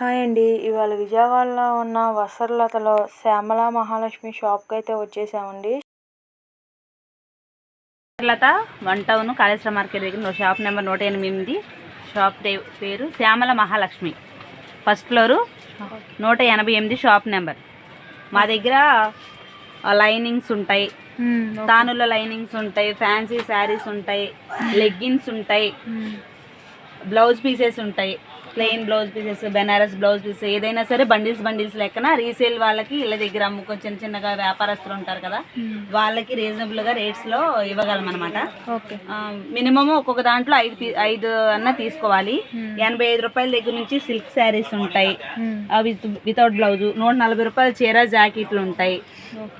Hi అండి. ఇవాళ విజయవాడలో ఉన్న వసర్లతలో శ్యామల మహాలక్ష్మి షాప్కి అయితే వచ్చేసామండి. Lata one town Kaleswara market దగ్గర షాప్ నెంబర్ నూట ఎనిమిది. షాప్ పేరు శ్యామల మహాలక్ష్మి. ఫస్ట్ ఫ్లోరు నూట ఎనభై ఎనిమిది షాప్ నెంబర్. మా దగ్గర లైనింగ్స్ ఉంటాయి. తానుల లైనింగ్స్ ఉంటాయి ఫ్యాన్సీ శారీస్ ఉంటాయి లెగ్గిన్స్ ఉంటాయి బ్లౌజ్ పీసెస్ ఉంటాయి. Plain blouse pieces Benaras blouse pieces ఏదైనా సరే బండిల్స్ బండిల్స్ లెక్కన రీసేల్ వాళ్ళకి ఇళ్ళ దగ్గర అమ్ముకొని చిన్న చిన్నగా వ్యాపారస్తులు ఉంటారు కదా వాళ్ళకి రీజనబుల్గా రేట్స్లో ఇవ్వగలం అనమాట మినిమం ఒక్కొక్క దాంట్లో ఐదు ఐదు అన్న తీసుకోవాలి. ఎనభై ఐదు రూపాయల దగ్గర నుంచి సిల్క్ శారీస్ ఉంటాయి. విత్ వితౌట్ బ్లౌజ్ నూట నలభై రూపాయల చీర జాకెట్లు ఉంటాయి.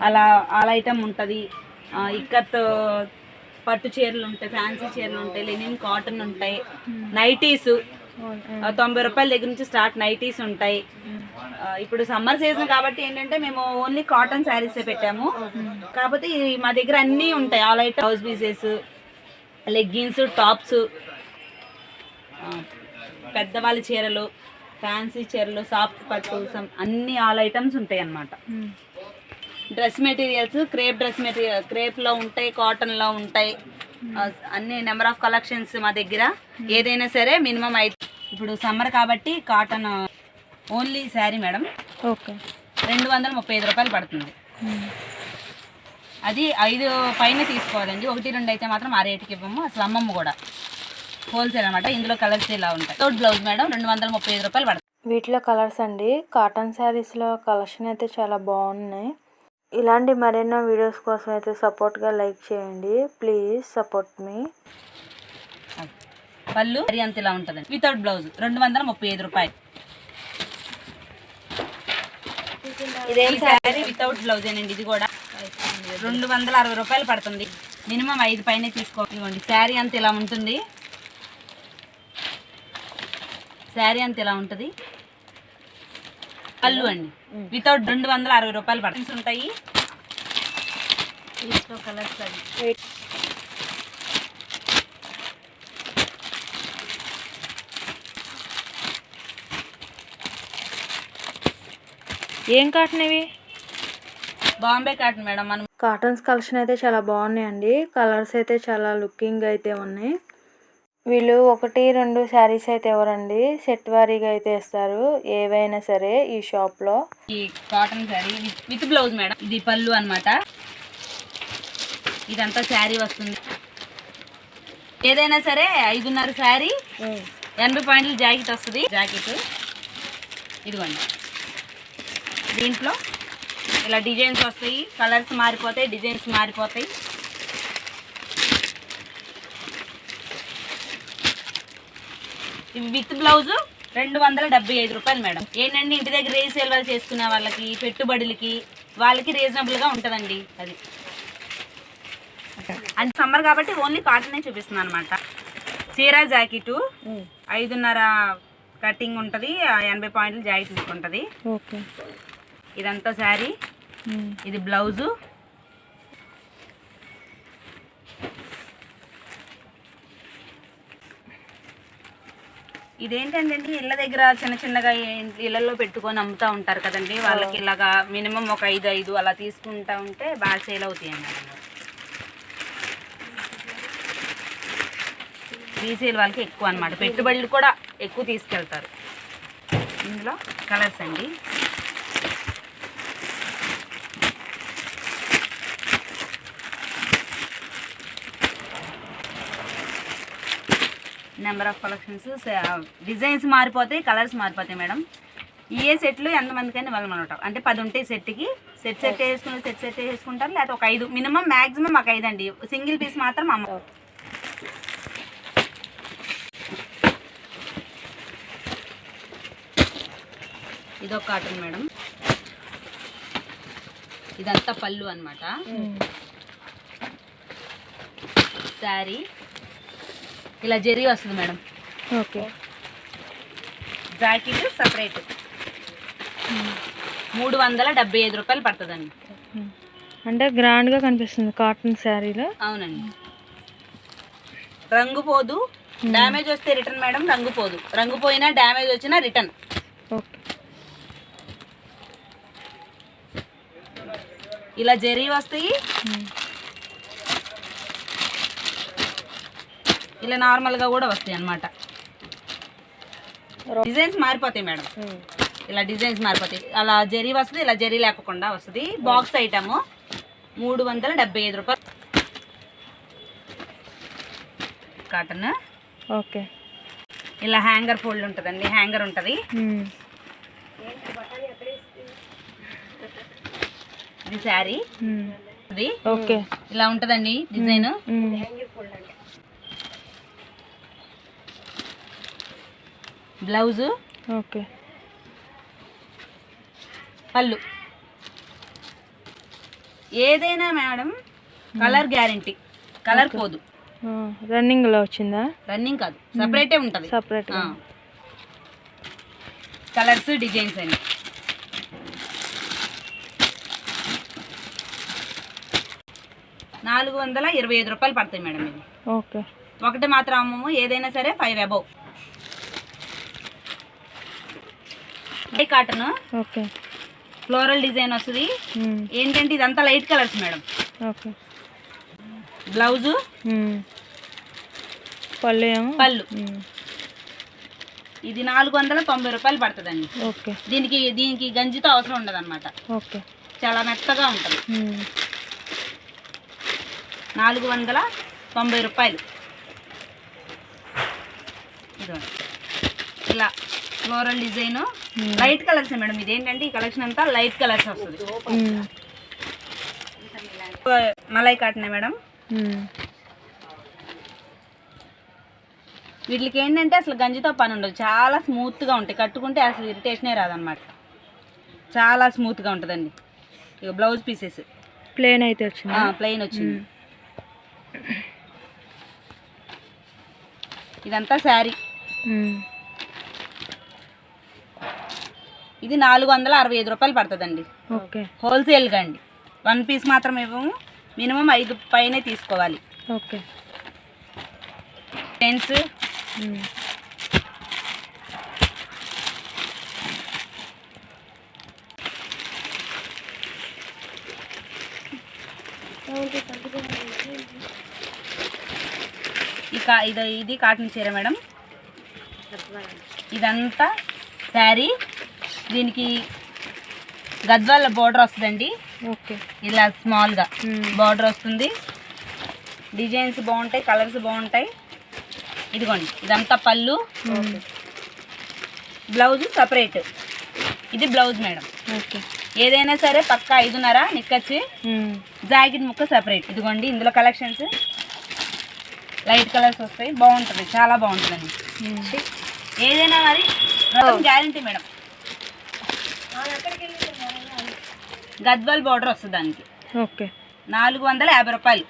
అలా ఆల్ ఐటమ్ ఉంటుంది. ఇక్కత్ పట్టు చీరలు ఉంటాయి ఫ్యాన్సీ చీరలు ఉంటాయి లెనిన్ కాటన్ ఉంటాయి. నైటీస్ తొంభై రూపాయల దగ్గర నుంచి స్టార్ట్ నైటీస్ ఉంటాయి. ఇప్పుడు సమ్మర్ సీజన్ కాబట్టి ఏంటంటే మేము ఓన్లీ కాటన్ శారీస్ పెట్టాము. కాకపోతే మా దగ్గర అన్నీ ఉంటాయి. ఆల్ ఐట్ హౌస్ పీసెస్ లెగ్గిన్స్ టాప్స్ పెద్దవాళ్ళ చీరలు ఫ్యాన్సీ చీరలు సాఫ్ట్ పట్టు అన్ని ఆల్ ఐటమ్స్ ఉంటాయి అన్నమాట. Dress materials crepe dress material క్రేప్లో ఉంటాయి కాటన్లో ఉంటాయి. అన్ని నెంబర్ ఆఫ్ కలెక్షన్స్ మా దగ్గర. ఏదైనా సరే మినిమం ఐదు ఇప్పుడు సమ్మర్ కాబట్టి cotton only saree madam. Okay. రెండు వందల ముప్పై ఐదు రూపాయలు పడుతుంది. అది ఐదు పైన తీసుకోవాలండి ఒకటి రెండు అయితే మాత్రం ఆ రేటుకి ఇవ్వము. అసలు అమ్మమ్మ కూడా. హోల్సేల్ అనమాట ఇందులో కలర్స్ ఇలా ఉంటాయి. తోట్ బ్లౌజ్ మేడం రెండు వందల ముప్పై ఐదు రూపాయలు పడుతుంది. వీటిలో కలర్స్ అండి. కాటన్ శారీస్లో కలెక్షన్ అయితే చాలా బాగున్నాయి. ఇలాంటి మరెన్నో వీడియోస్ కోసం అయితే సపోర్ట్గా లైక్ చేయండి. Please support me. పళ్ళు మరి అంత ఇలా ఉంటుందండి. వితౌట్ బ్లౌజ్ రెండు వందల ముప్పై ఐదు రూపాయలు. ఇదేం శారీ? వితౌట్ బ్లౌజ్ ఏనండి ఇది కూడా రెండు వందల అరవై రూపాయలు పడుతుంది. మినిమం ఐదు పైన తీసుకోవాలి శారీ అంత ఇలా ఉంటుంది. శారీ అంత ఇలా ఉంటుంది. పళ్ళు అండి. వితౌట్ రెండు వందల అరవై రూపాయలు పడుతుంది. ఉంటాయి. కలర్స్ ఏం కాటన్ ఇవి? Bombay cotton madam. మనం కాటన్స్ కలెక్షన్ అయితే చాలా బాగున్నాయండి. కలర్స్ అయితే చాలా లుకింగ్ అయితే ఉన్నాయి. వీళ్ళు ఒకటి రెండు శారీస్ అయితే ఇవ్వరండి సెట్ వారీగా అయితే ఇస్తారు ఏవైనా సరే ఈ షాప్లో. ఈ cotton saree with- blouse madam. ఇది పళ్ళు అన్నమాట. ఇదంతా శారీ వస్తుంది. ఏదైనా సరే ఐదున్నర శారీ ఎనభై పాయింట్ల జాకెట్ వస్తుంది. జాకెట్. ఇదిగోండి. దీంట్లో ఇలా డిజైన్స్ వస్తాయి కలర్స్ మారిపోతాయి డిజైన్స్ మారిపోతాయి. ఇవి విత్ బ్లౌజ్ రెండు వందల డెబ్బై ఐదు రూపాయలు మేడం. ఏంటంటే ఇంటి దగ్గర రీసేల్ వాళ్ళు చేసుకునే వాళ్ళకి పెట్టుబడులకి వాళ్ళకి రీజనబుల్గా ఉంటుందండి అది. అండ్ సమ్మర్ కాబట్టి ఓన్లీ కాటనే చూపిస్తున్నాను అనమాట చీర జాకెట్ ఐదున్నర కటింగ్ ఉంటుంది ఎనభై పాయింట్లు జాకెట్ తీసుకుంటుంది. ఓకే. ఇదంతా శారీ. ఇది బ్లౌజు. ఇదేంటంటే అండి ఇళ్ళ దగ్గర చిన్న చిన్నగా ఇళ్ళల్లో పెట్టుకొని అమ్ముతూ ఉంటారు కదండి. వాళ్ళకి ఇలాగా మినిమం ఒక ఐదు ఐదు అలా తీసుకుంటా ఉంటే బాగా సేల్ అవుతాయండి రీసేల్ వాళ్ళకి ఎక్కువ అన్నమాట. పెట్టుబడులు కూడా ఎక్కువ తీసుకెళ్తారు. ఇందులో కలర్స్ అండి. నెంబర్ ఆఫ్ కలెక్షన్స్ డిజైన్స్ మారిపోతాయి కలర్స్ మారిపోతాయి మేడం. ఏ సెట్లు ఎంతమందికైనా వెళ్ళం అనమాట అంటే పది ఉంటాయి సెట్కి సెట్ సెట్ వేసుకుని సెట్ సెట్ వేసుకుంటారు లేకపోతే ఒక ఐదు మినిమం మ్యాక్సిమం ఒక ఐదు అండి. సింగిల్ పీస్ మాత్రం అమ్మ. ఇదొక కాటన్ మేడం. ఇదంతా పళ్ళు అన్నమాట. శారీ. ఇలా జరీ వస్తుంది మేడం. ఓకే. జాకెట్ సపరేట్ మూడు వందల డెబ్బై ఐదు రూపాయలు పడుతుందండి. అంటే గ్రాండ్గా కనిపిస్తుంది కాటన్ శారీలో. అవునండి. రంగు పోదు. డ్యామేజ్ వస్తే రిటర్న్ మేడం రంగు పోదు. రంగు పోయినా డ్యామేజ్ వచ్చినా రిటర్న్. ఓకే. ఇలా జరీ వస్తాయి. ఇలా నార్మల్గా కూడా వస్తాయి అన్నమాట. డిజైన్స్ మారిపోతాయి మేడం. ఇలా డిజైన్స్ మారిపోతాయి. అలా జరీ వస్తుంది ఇలా జరీ లేకుండా వస్తుంది. బాక్స్ ఐటమ్ మూడు వందల డెబ్బై ఐదు రూపాయలు. కాటన్. ఓకే. ఇలా హ్యాంగర్ ఫోల్డ్ ఉంటుందండి హ్యాంగర్ ఉంటుంది. ఇది శారీ. ఇది. ఓకే. ఇలా ఉంటుందండి డిజైన్. బ్లౌజు? ఓకే. పళ్ళు. ఏదైనా మేడం కలర్ గ్యారంటీ. కలర్ పోదు. ఆ, రన్నింగ్లో వచ్చిందా? రన్నింగ్ కాదు. సపరేటే ఉంటుంది. సపరేట్గా. కలర్స్ డిజైన్స్ అండి నాలుగు వందల ఇరవై ఐదు రూపాయలు పడతాయి మేడం ఇది ఓకే. ఒకటి మాత్రం అమ్మము ఏదైనా సరే five above cotton okay. Floral design వస్తుంది. ఏంటంటే ఇదంతా light colours madam okay. Blouse. పళ్ళు ఏమో? పళ్ళు. ఇది నాలుగు వందల తొంభై రూపాయలు పడుతుందండి. ఓకే. దీనికి దీనికి గంజితో అవసరం ఉండదు అనమాట ఓకే. చాలా మెత్తగా ఉంటుంది. నాలుగు వందల తొంభై రూపాయలు. ఇలా. Floral design Hmm. Light colours madam? ఇదేంటంటే ఈ కలెక్షన్ అంతా లైట్ కలర్స్ వస్తుంది. మలై కాటనే మేడం. ఉమ్. వీటికి ఏంటంటే అసలు గంజితో పని ఉండదు. చాలా స్మూత్గా ఉంటాయి. కట్టుకుంటే అసలు ఇరిటేషనే రాదనమాట చాలా స్మూత్గా ఉంటుందండి. ఇక బ్లౌజ్ పీసెస్ ప్లేన్ అయితే వచ్చిందా? ప్లెయిన్ వచ్చింది. ఇదంతా శారీ. ఇది నాలుగు వందల అరవై ఐదు రూపాయలు పడుతుందండి. ఓకే. హోల్సేల్గా అండి. వన్ పీస్ మాత్రం ఇవ్వము. మినిమం ఐదు పైనే తీసుకోవాలి. ఓకే. పెన్స్. ఉమ్. ఈ కా ఇది ఇది కాటన్ చీర మేడం. ఇదంతా శారీ. దీనికి గద్వాల బోర్డర్ వస్తుందండి. ఓకే. ఇలా స్మాల్గా. బార్డర్ వస్తుంది. డిజైన్స్ బాగుంటాయి కలర్స్ బాగుంటాయి. ఇదిగోండి ఇదంతా పళ్ళు. బ్లౌజ్ సపరేట్ ఇది బ్లౌజ్ మేడం. ఓకే. ఏదైనా సరే పక్క ఐదున్నర నిక్కచ్చి. జాకెట్ ముక్క సపరేట్ ఇదిగోండి ఇందులో కలెక్షన్స్ లైట్ కలర్స్ వస్తాయి. బాగుంటుంది చాలా బాగుంటుందండి. ఏదైనా మరి గ్యారంటీ మేడం. గద్వాల్ బార్డర్ వస్తుంది దానికి. ఓకే. నాలుగు వందల యాభై రూపాయలు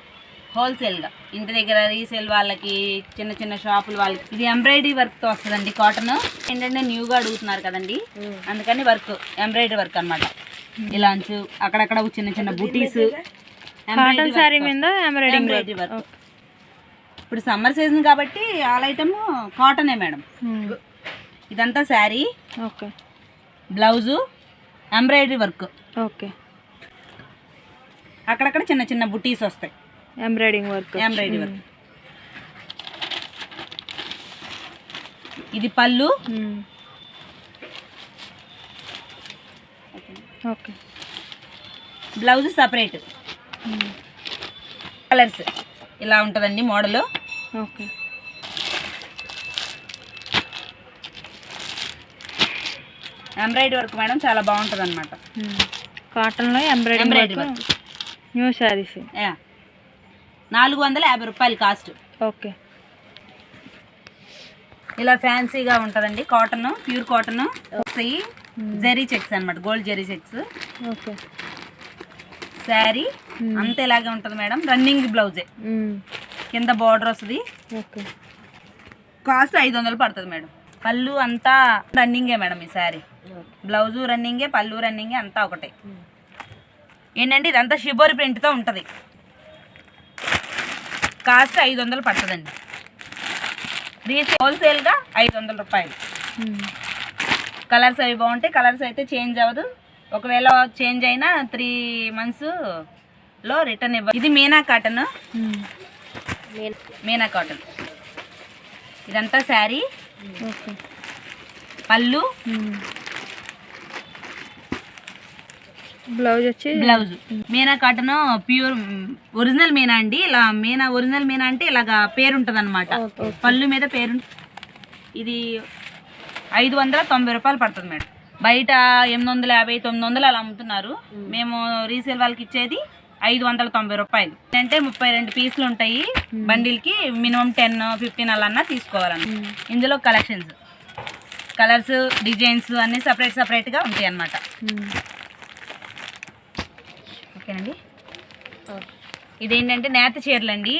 హోల్సేల్గా ఇంటి దగ్గర రీసేల్ వాళ్ళకి చిన్న చిన్న షాపుల వాళ్ళకి. ఇది ఎంబ్రాయిడరీ వర్క్తో వస్తుందండి కాటన్ ఏంటంటే న్యూగా అడుగుతున్నారు కదండి. అందుకని వర్క్ ఎంబ్రాయిడరీ వర్క్ అనమాట ఇలా అంచు అక్కడక్కడ చిన్న చిన్న బుటీస్ కాటన్ మీద ఎంబ్రాయిడరీ వర్క్ ఇప్పుడు సమ్మర్ సీజన్ కాబట్టి ఆల్ ఐటమ్ కాటనే మేడం. ఇదంతా sari okay. Blouse embroidery work. Okay. అక్కడక్కడ చిన్న చిన్న బుటీస్ వస్తాయి. Embroidering work. Embroidery work. ఇది పళ్ళు. ఓకే. Blouse separate. కలర్స్. ఇలా ఉంటుందండి model. Okay. Embroidery work madam చాలా బాగుంటుంది అనమాట. కాటన్లో embroidery work work new sarees నాలుగు వందల యాభై రూపాయలు కాస్ట్ ఓకే. ఇలా ఫ్యాన్సీగా ఉంటుందండి. కాటన్ ప్యూర్ కాటన్ వస్తాయి జెరీ చెక్స్ అన్నమాట. Gold zari checks. Okay. Saree. అంత ఇలాగే ఉంటుంది మేడం. రన్నింగ్ బ్లౌజే. కింద బార్డర్ వస్తుంది. ఓకే. కాస్ట్ ఐదు వందలు పడుతుంది మేడం. పళ్ళు అంతా రన్నింగే మేడం ఈ శారీ. బ్లౌజు రన్నింగే పళ్ళు రన్నింగే అంతా ఒకటే. ఏంటంటే ఇదంతా షిబోరి ప్రింట్తో ఉంటుంది. కాస్ట్ ఐదు వందలు పడుతుందండి. రీసేల్ హోల్సేల్గా ఐదు వందల రూపాయలు. కలర్స్ అవి బాగుంటాయి కలర్స్ అయితే చేంజ్ అవ్వదు. ఒకవేళ చేంజ్ అయినా త్రీ మంత్స్లో రిటర్న్ ఇవ్వ ఇది మీనా కాటన్ మీనా కాటన్ ఇదంతా శారీ. పళ్ళు. బ్లౌజ్ వచ్చి blouse. Meena cotton pure original Meena అండి? ఇలా మీనా ఒరిజినల్ మీనా అంటే ఇలాగా పేరు ఉంటుంది అనమాట. పళ్ళు మీద పేరు ఇది ఐదు వందల తొంభై రూపాయలు పడుతుంది మేడం. బయట ఎనిమిది వందల యాభై తొమ్మిది వందలు అలా అమ్ముతున్నారు. మేము రీసేల్ వాళ్ళకి ఇచ్చేది ఐదు వందల తొంభై రూపాయలు. అంటే ముప్పై రెండు పీసులు ఉంటాయి బండిల్కి మినిమం టెన్ ఫిఫ్టీన్ అలా అన్నా తీసుకోవాలన్న ఇందులో కలెక్షన్స్. కలర్స్ డిజైన్స్ అన్నీ సపరేట్ సపరేట్గా ఉంటాయి అన్నమాట ఓకేనండి. ఇదేంటంటే నేత చీరలు అండి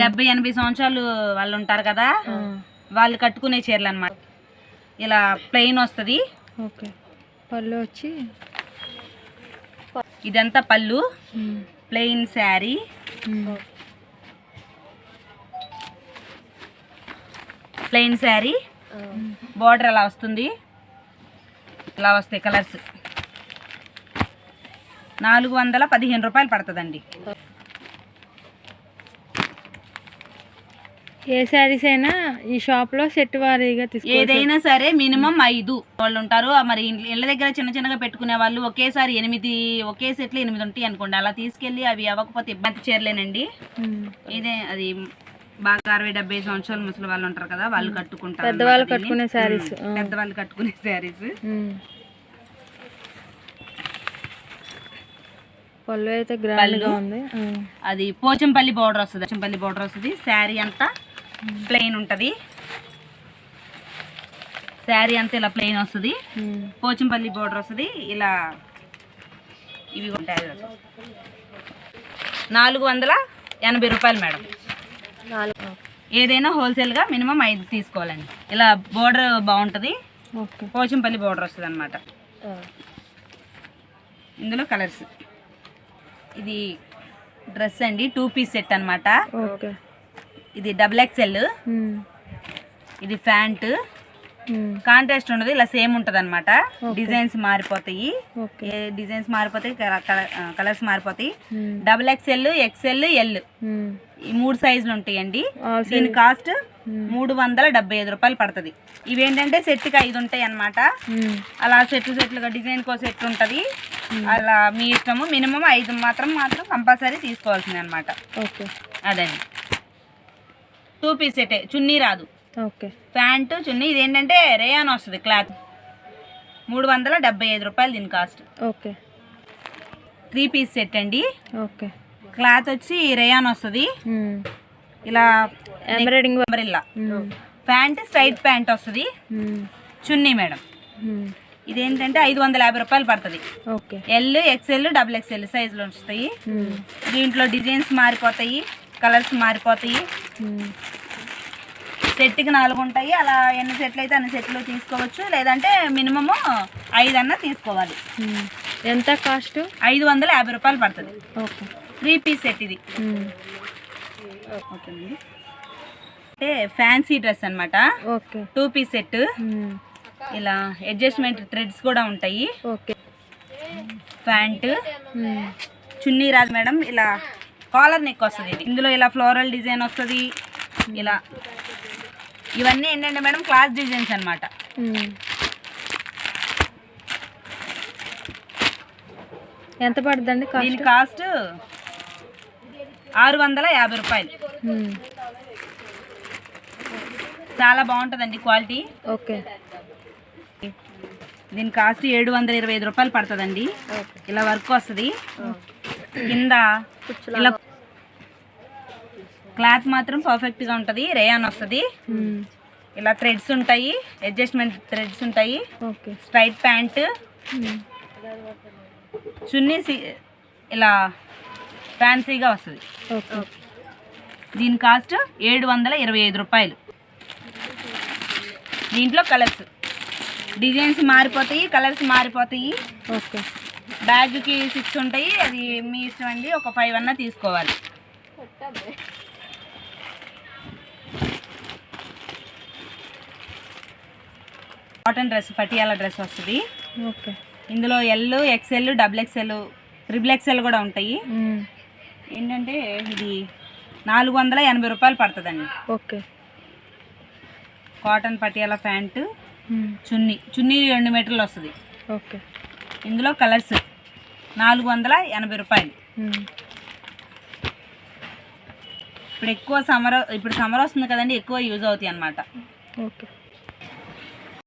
డెబ్బై ఎనభై సంవత్సరాలు వాళ్ళు ఉంటారు కదా వాళ్ళు కట్టుకునే చీరలు అనమాట ఇలా ప్లెయిన్ వస్తుంది. ఓకే. పళ్ళు వచ్చి ఇదంతా పళ్ళు. Plain saree plain saree border అలా వస్తుంది. ఇలా వస్తాయి కలర్స్ నాలుగు వందల పదిహేను రూపాయలు పడుతుందండి. ఏ శారీస్ అయినా ఈ షాప్లో సెట్ వారీగా తీసుకో ఏదైనా సరే మినిమం ఐదు. వాళ్ళు ఉంటారు మరి ఇళ్ళ దగ్గర చిన్న చిన్నగా పెట్టుకునే వాళ్ళు ఒకేసారి ఎనిమిది ఒకే సెట్లు ఎనిమిది ఉంటాయి అనుకోండి. అలా తీసుకెళ్ళి అవి అవ్వకపోతే ఇబ్బంది చీరలేనండి. ఇదే అది బాగా అరవై డెబ్బై సంవత్సరాలు ముసలి వాళ్ళు ఉంటారు కదా వాళ్ళు కట్టుకుంటారు పెద్దవాళ్ళు. కట్టుకునే శారీస్. పెద్దవాళ్ళు కట్టుకునే శారీస్. పళ్ళు అయితే గ్రాండ్గా ఉంది. అది పోచంపల్లి బార్డర్ వస్తుంది. పోచంపల్లి బార్డర్ వస్తుంది. శారీ అంతా ప్లెయిన్ ఉంటుంది. శారీ అంతా ఇలా ప్లెయిన్ వస్తుంది. పోచంపల్లి బార్డర్ వస్తుంది. ఇలా ఇవి ఉంటాయి. నాలుగు వందల ఎనభై రూపాయలు మేడం. ఏదైనా హోల్సేల్గా మినిమం ఐదు తీసుకోవాలండి. ఇలా బార్డర్ బాగుంటుంది. పోచంపల్లి బార్డర్ వస్తుంది అనమాట ఇందులో కలర్స్. ఇది డ్రెస్ అండి టూ పీస్ సెట్ అన్నమాట. ఓకే. ఇది డబుల్ ఎక్స్ఎల్. ఇది ప్యాంట్. కాంట్రాస్ట్ ఉండదు ఇలా సేమ్ ఉంటుంది అనమాట డిజైన్స్ మారిపోతాయి. డిజైన్స్ మారిపోతాయి కలర్స్ మారిపోతాయి. Double XL XL L. ఈ మూడు సైజులు ఉంటాయండి. దీని కాస్ట్ మూడు వందల డెబ్బై ఐదు రూపాయలు పడుతుంది. ఇవేంటంటే సెట్కి ఐదు ఉంటాయి అన్నమాట. ఉమ్. అలా సెట్లు సెట్లుగా డిజైన్ కో సెట్ ఉంటుంది. అలా మీ ఇష్టము మినిమం ఐదు మాత్రం మాత్రం కంపల్సరీ తీసుకోవాల్సింది అనమాట ఓకే. అదండి. టూ పీస్ సెటే చున్నీ రాదు. ఓకే. ప్యాంటు చున్నీ ఇదేంటంటే రేయాన్ వస్తుంది క్లాత్. మూడు వందల డెబ్బై ఐదు రూపాయలు దీని cost. Okay. Three piece set అండి. ఓకే. క్లాత్ వచ్చి రేయాన్ వస్తుంది. ఇలా ఎంబ్రాయిడింగ్ ఉమ్. ప్యాంట్ స్ట్రైట్ ప్యాంట్ వస్తుంది. చున్నీ మేడం. ఇదేంటంటే ఐదు వందల యాభై రూపాయలు పడుతుంది. Okay. L XL double XL సైజులో వస్తాయి. దీంట్లో డిజైన్స్ మారిపోతాయి కలర్స్ మారిపోతాయి. సెట్కి నాలుగు ఉంటాయి. అలా ఎన్ని సెట్లు అయితే అన్ని సెట్లు తీసుకోవచ్చు. లేదంటే మినిమము ఐదు అన్న తీసుకోవాలి. ఎంత కాస్ట్? ఐదు వందల యాభై రూపాయలు పడుతుంది. ఓకే. త్రీ పీస్ సెట్ ఇది. ఓకేనండి అంటే ఫ్యాన్సీ డ్రెస్ అన్నమాట. ఓకే. Two piece set. ఇలా అడ్జస్ట్మెంట్ థ్రెడ్స్ కూడా ఉంటాయి. ఓకే. ప్యాంట్. చున్నీ రాదు మేడం ఇలా కాలర్ నెక్ వస్తుంది ఇది. ఇందులో ఇలా ఫ్లోరల్ డిజైన్ వస్తుంది. ఇలా ఇవన్నీ ఏంటంటే మేడం క్లాస్ డిజైన్స్ అన్నమాట. ఉమ్. ఎంత పడుతుందండి దీని కాస్ట్ ఆరు వందల యాభై రూపాయలు. చాలా బాగుంటుందండి క్వాలిటీ. ఓకే. దీని కాస్ట్ ఏడు వందల ఇరవై ఐదు రూపాయలు పడుతుందండి. ఇలా వర్క్ వస్తుంది. కింద ఇలా క్లాత్ మాత్రం పర్ఫెక్ట్గా ఉంటుంది. రేయాన్ వస్తుంది. ఇలా థ్రెడ్స్ ఉంటాయి. అడ్జస్ట్మెంట్ థ్రెడ్స్ ఉంటాయి. Straight pant. చున్నీ ఇలా ఫ్యాన్సీగా వస్తుంది. దీని కాస్ట్ ఏడు వందల ఇరవై ఐదు రూపాయలు. దీంట్లో కలర్స్. డిజైన్స్ మారిపోతాయి కలర్స్ మారిపోతాయి. ఓకే. బ్యాగ్కి సిక్స్ ఉంటాయి అది మీ ఇష్టం అండి ఒక ఫైవ్ అన్నా తీసుకోవాలి. కాటన్ డ్రెస్ పటియాలా డ్రెస్ వస్తుంది. ఓకే. ఇందులో L XL double XL triple XL కూడా ఉంటాయి. ఏంటంటే ఇది నాలుగు వందల ఎనభై రూపాయలు పడుతుందండి. ఓకే. కాటన్ పటియాలా ప్యాంటు చున్నీ. చున్నీ రెండు మీటర్లు వస్తుంది. ఓకే. ఇందులో కలర్స్ నాలుగు వందల ఎనభై రూపాయలు. ఇప్పుడు ఎక్కువ సమ్మర్ ఇప్పుడు సమ్మర్ వస్తుంది కదండి ఎక్కువ యూజ్ అవుతాయి అన్నమాట ఓకే